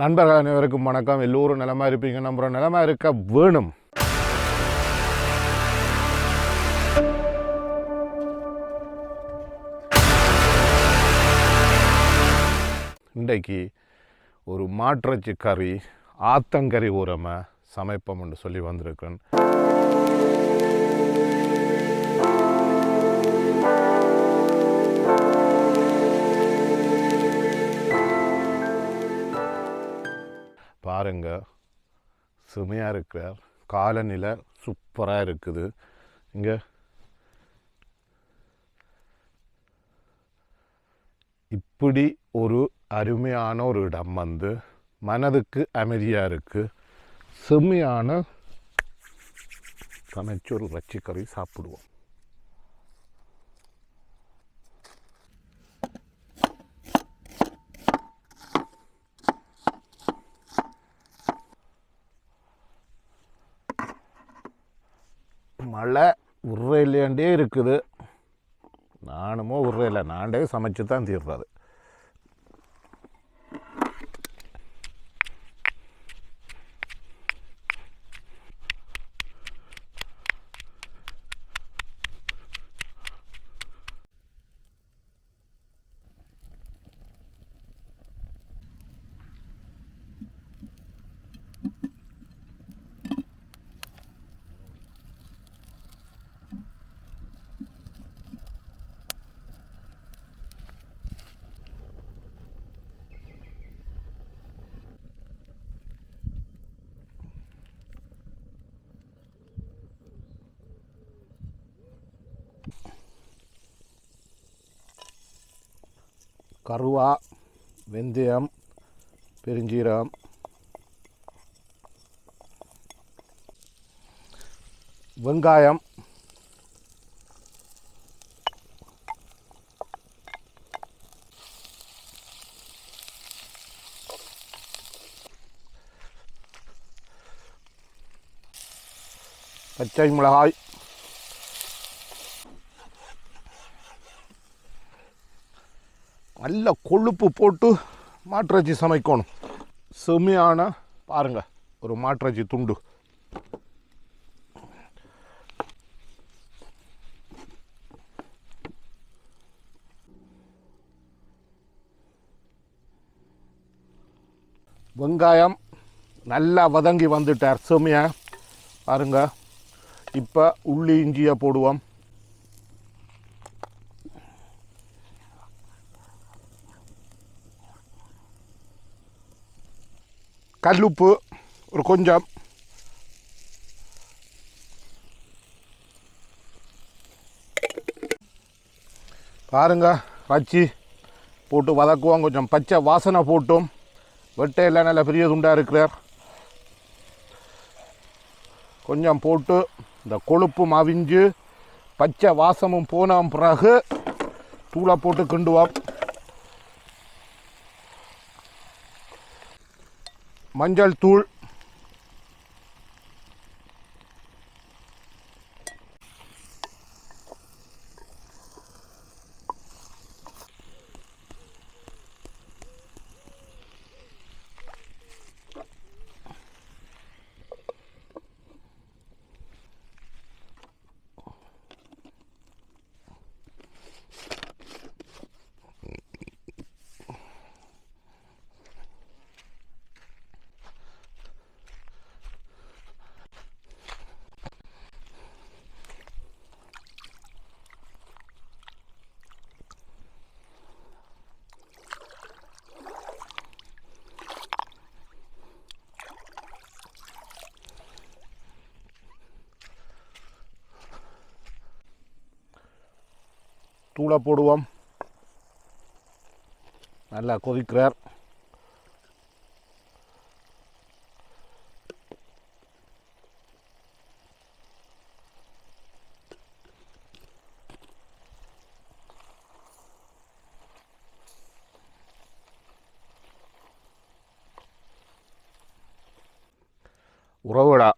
நண்பர்கள் அனைவருக்கும் வணக்கம். எல்லோரும் நிலமா இருப்பீங்க. நம்புகிறோம் நிலமா இருக்க வேணும். இன்றைக்கு ஒரு மாற்றச்சி கறி ஆத்தங்கறி ஊரமை சமைப்போம் என்று சொல்லி வந்திருக்கேன். பாருங்க. செமையாக இருக்கிறார் காலநிலை சூப்பராக இருக்குது. இங்கே. இப்படி ஒரு அருமையான ஒரு இடம் வந்து மனதுக்கு அமைதியாக இருக்குது செம்மையான சமைச்சு ஒரு கறி சாப்பிடுவோம். மழை உரையிலேண்டே இருக்குது. நானுமோ உரையில நாண்டே சமைச்சு தான் தீர்றது. கருவா வெந்தயம் பெருஞ்சீரம் வெங்காயம். பச்சை மிளகாய். நல்ல கொழுப்பு போட்டு மாட்டிறைச்சி சமைக்கணும். செம்மையான பாருங்க ஒரு மாட்டிறைச்சி துண்டு. வெங்காயம் நல்லா வதங்கி வந்துட்டார் செம்மையா? பாருங்க இப்போ உள்ளி இஞ்சியை போடுவோம். கல்லுப்பு ஒரு கொஞ்சம். பாருங்க வச்சு போட்டு வதக்குவோம். கொஞ்சம் பச்சை வாசனை போட்டும். வெட்டையெல்லாம் நல்லா பெரிய துண்டாக இருக்கிறார். கொஞ்சம் போட்டு இந்த கொழுப்பு மவிஞ்சு பச்சை வாசமும் போன பிறகு தூளை போட்டு கிண்டுவோம். மஞ்சள் தூள் தூளை போடுவோம். நல்லா கொதிக்கிறார். உறவுடா.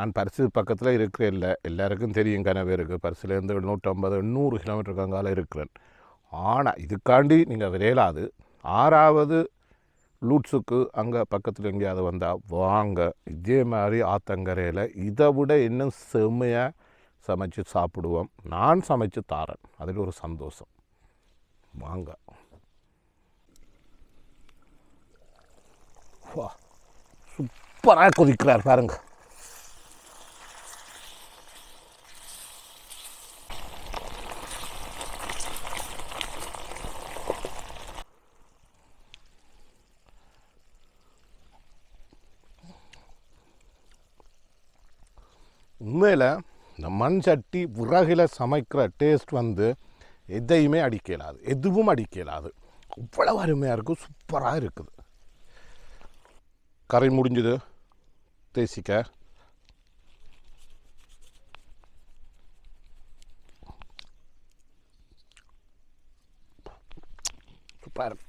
நான் பரிசு பக்கத்தில் இருக்கிறேன் இல்லை. எல்லாருக்கும் தெரியும் கனவேருக்கு பரிசுலேருந்து நூற்றம்பது எண்ணூறு கிலோமீட்டர் கங்கால இருக்கிறேன். ஆனால் இதுக்காண்டி நீங்கள் விரையலாது ஆறாவது லூட்ஸுக்கு அங்கே பக்கத்தில் எங்கேயாவது வந்தால் வாங்க. இதே மாதிரி ஆத்தங்கரையில் இதை விட இன்னும் செம்மையாக சமைச்சு சாப்பிடுவோம். நான் சமைச்சு தாரேன். அதில் ஒரு சந்தோஷம். வாங்க. வா. சூப்பராக கொதிக்கிறார் பாருங்கள் உண்மையில் இந்த மண் சட்டி விறகில் சமைக்கிற டேஸ்ட் வந்து எதையுமே அடிக்கலாது எதுவும் அடிக்கலாது அவ்வளவு அருமையாக இருக்கும். சூப்பராக இருக்குது. கரை முடிஞ்சது. தேசிக்க. சூப்பராக இருக்கும்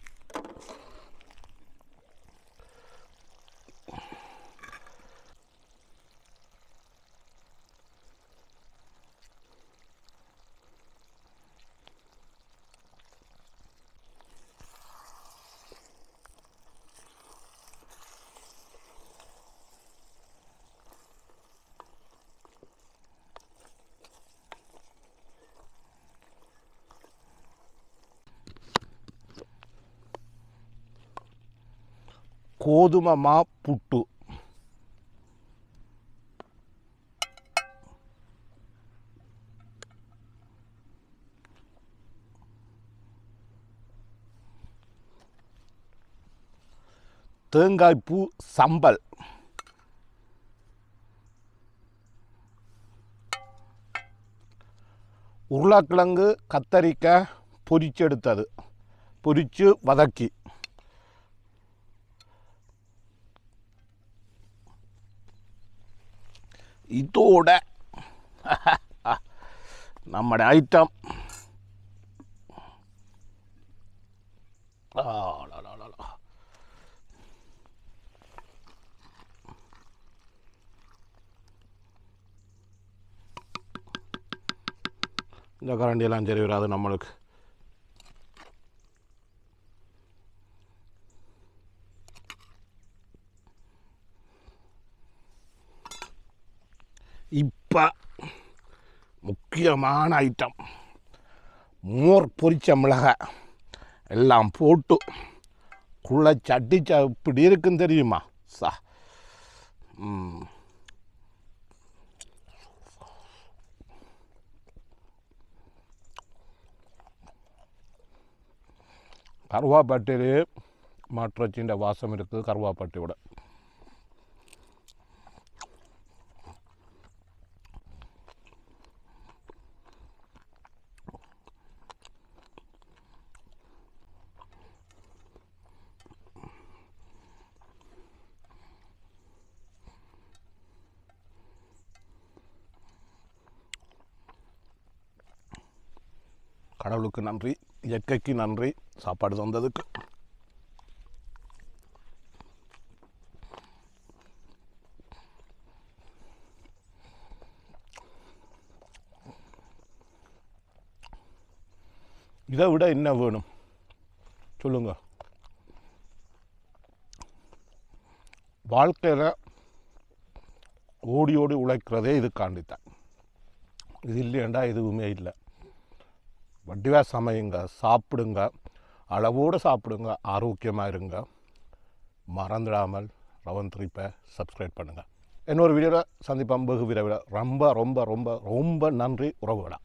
கோதுமை மா புட்டு. தேங்காய்ப்பூ சம்பல். உருளைக்கிழங்கு கத்தரிக்காய் பொரிச்செடுத்தது பொரிச்சு வதக்கி. இதோட നമ്മുടെ ഐറ്റം ആ, ലാ, ലാ, ലാ, ലാ. இந்த கரண்டியெல்லாம் சரி வராது நம்மளுக்கு இப்போ முக்கியமான ஐட்டம் மோர் பொரிச்ச மிளகாய் எல்லாம் போட்டு குள்ள சட்டிச்சா இப்படி இருக்குன்னு தெரியுமா? சா. ம். மாற்றச்சின்ற வாசம் இருக்குது கருவாப்பட்டியோட கடவுளுக்கு நன்றி இயற்கைக்கு நன்றி. சாப்பாடு தந்ததுக்கு. இதை விட என்ன வேணும்? சொல்லுங்க. வாழ்க்கையில் ஓடி ஓடி உழைக்கிறதே இதுக்காண்டித்தான். இது இல்லையாண்டா எதுவுமே இல்லை. வட்டிவாக சமையுங்க சாப்பிடுங்க அளவோடு சாப்பிடுங்க ஆரோக்கியமாக இருங்க மறந்துடாமல் ரவன் த்ரீப்பை சப்ஸ்கிரைப் பண்ணுங்கள் இன்னொரு வீடியோவில் சந்திப்போம். வெகு விரைவில். ரொம்ப ரொம்ப ரொம்ப ரொம்ப நன்றி. உறவுகளா.